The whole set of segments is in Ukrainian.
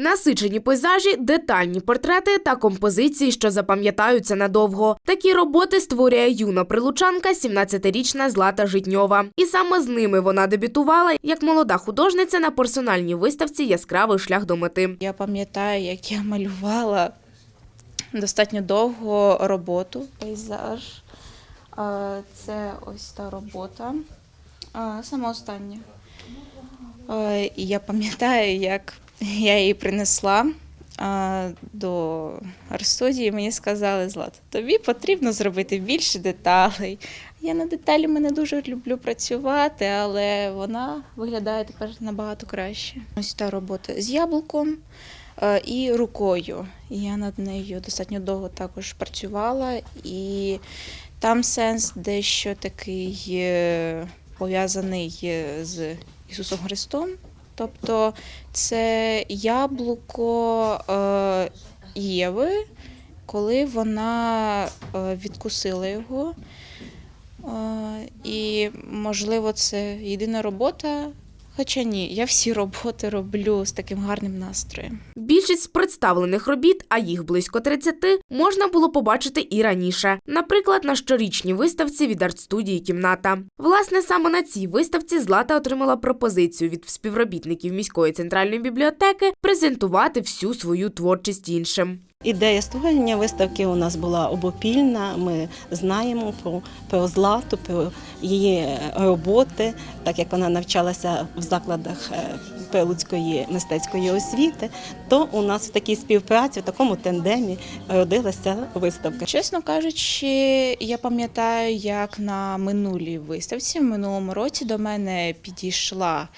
Насичені пейзажі, детальні портрети та композиції, що запам'ятаються надовго. Такі роботи створює юна прилучанка, 17-річна Злата Житньова. І саме з ними вона дебютувала як молода художниця на персональній виставці Яскравий шлях до мети. Я пам'ятаю, як я малювала достатньо довго роботу, пейзаж. Це ось та робота, саме остання. Я пам'ятаю, як я її принесла до арт-студії, мені сказали, Злата, тобі потрібно зробити більше деталей. Я на деталі мене дуже люблю працювати, але вона виглядає тепер набагато краще. Ось та робота з яблуком і рукою. Я над нею достатньо довго також працювала, і там сенс дещо такий е, пов'язаний е, з Ісусом Христом. Тобто це яблуко е, Єви, коли вона е, відкусила його. Е, І, можливо, це єдина робота. Хоча ні, я всі роботи роблю з таким гарним настроєм. Більшість з представлених робіт, а їх близько 30, можна було побачити і раніше. Наприклад, на щорічній виставці від арт-студії Кімната. Власне, саме на цій виставці Злата отримала пропозицію від співробітників міської центральної бібліотеки презентувати всю свою творчість іншим. Ідея створення виставки у нас була обопільна. Ми знаємо про, про злату, про її роботи, так як вона навчалася в закладах е, Прилуцької мистецької освіти. То у нас в такій співпраці, в такому тендемі родилася виставка. Чесно кажучи, я пам'ятаю, як на минулій виставці, в минулому році до мене підійшла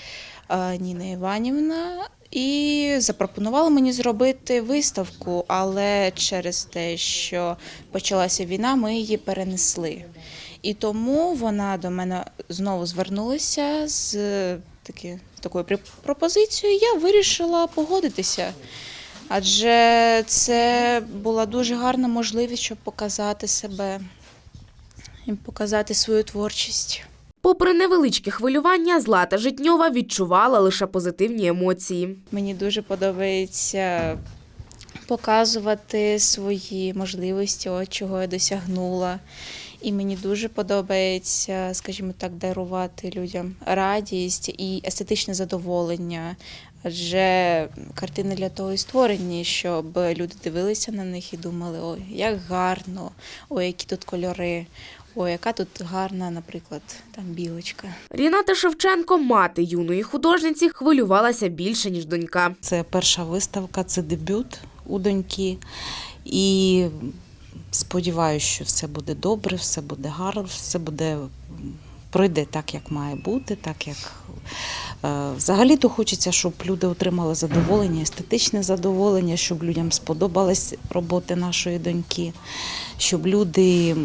е, Ніна Іванівна і запропонувала мені зробити виставку, але через те, що почалася війна, ми її перенесли. І тому вона до мене знову звернулася з таки, такою пропозицією. Я вирішила погодитися. Адже це була дуже гарна можливість, щоб показати себе і показати свою творчість. Попри невеличкі хвилювання, Злата Житньова відчувала лише позитивні емоції. Мені дуже подобається показувати свої можливості, от чого я досягнула. І мені дуже подобається, скажімо так, дарувати людям радість і естетичне задоволення. Адже картини для того і створені, щоб люди дивилися на них і думали, ой, як гарно, ой, які тут кольори, ой, яка тут гарна, наприклад, там білочка. Ріната Шевченко, мати юної художниці, хвилювалася більше ніж донька. Це перша виставка, це дебют у доньки. І сподіваюся, що все буде добре, все буде гарно, все буде пройде так, як має бути, так як е, взагалі-то хочеться, щоб люди отримали задоволення, естетичне задоволення, щоб людям сподобалась роботи нашої доньки, щоб люди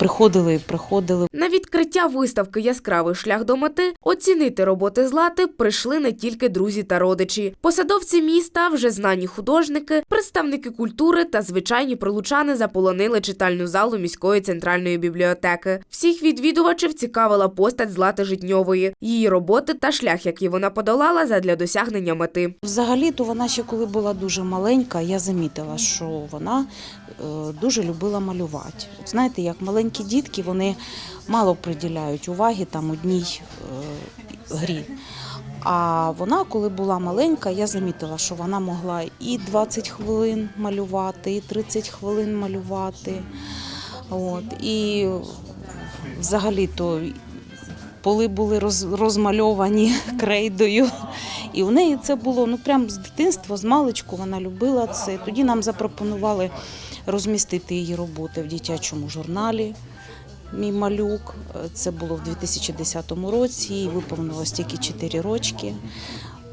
приходили, приходили На відкриття виставки Яскравий шлях до мети оцінити роботи Злати прийшли не тільки друзі та родичі. Посадовці міста, вже знані художники, представники культури та звичайні прилучани заполонили читальну залу міської центральної бібліотеки. Всіх відвідувачів цікавила постать Злати Житньової, її роботи та шлях, який вона подолала задля досягнення мети. Взагалі-то вона ще коли була дуже маленька, я замітила, що вона дуже любила малювати. От знаєте, як маленькі дітки, вони мало приділяють уваги там одній е, грі. А вона, коли була маленька, я замітила, що вона могла і 20 хвилин малювати, і 30 хвилин малювати. От. І взагалі-то поли були роз, розмальовані крейдою. І у неї це було ну прям з дитинства, з маличку вона любила це. Тоді нам запропонували розмістити її роботи в дитячому журналі. Мій малюк. Це було в 2010 році, їй виповнилось тільки 4 рочки.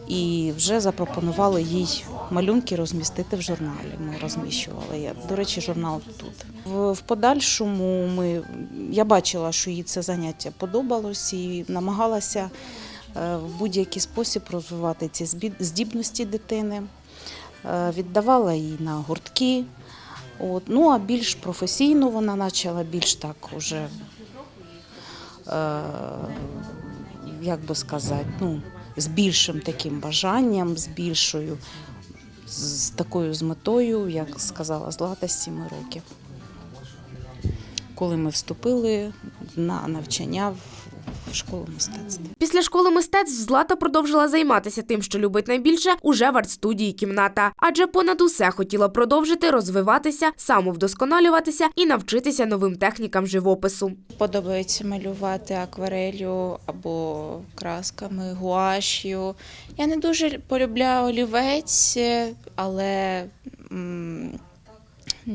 І вже запропонували їй малюнки розмістити в журналі. Ми розміщували. Я, до речі, журнал тут. В, подальшому ми, я бачила, що їй це заняття подобалось і намагалася е, в будь-який спосіб розвивати ці здібності дитини. Е, Віддавала їй на гуртки. От. Ну а більш професійно вона почала більш так уже, е, як би сказати, ну, з більшим таким бажанням, з більшою, з, такою з метою, як сказала Злата, з 7 років. Коли ми вступили на навчання в школу мистецтва. Після школи мистецтв Злата продовжила займатися тим, що любить найбільше, уже в арт-студії кімната. Адже понад усе хотіла продовжити розвиватися, самовдосконалюватися і навчитися новим технікам живопису. Подобається малювати акварелью або красками, гуаш'ю. Я не дуже полюбляю олівець, але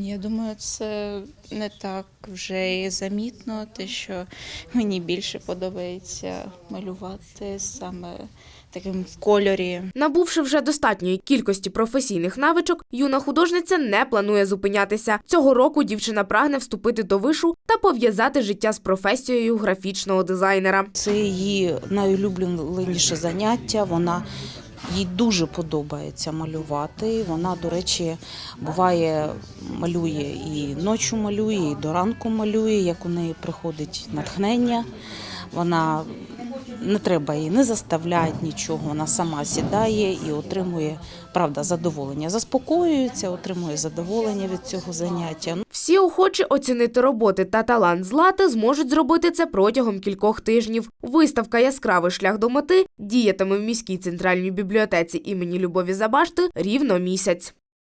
я думаю, це не так вже і замітно, те, що мені більше подобається малювати саме таким в кольорі. Набувши вже достатньої кількості професійних навичок, юна художниця не планує зупинятися. Цього року дівчина прагне вступити до вишу та пов'язати життя з професією графічного дизайнера. Це її найулюбленіше заняття. Вона їй дуже подобається малювати. Вона, до речі, буває малює і ночі малює, і до ранку малює, як у неї приходить натхнення. Вона не треба її не заставляти нічого. Вона сама сідає і отримує правда задоволення. Заспокоюється, отримує задоволення від цього заняття. Всі охочі оцінити роботи та талант Злати зможуть зробити це протягом кількох тижнів. Виставка Яскравий шлях до мети діятиме в міській центральній бібліотеці імені Любові Забашти рівно місяць.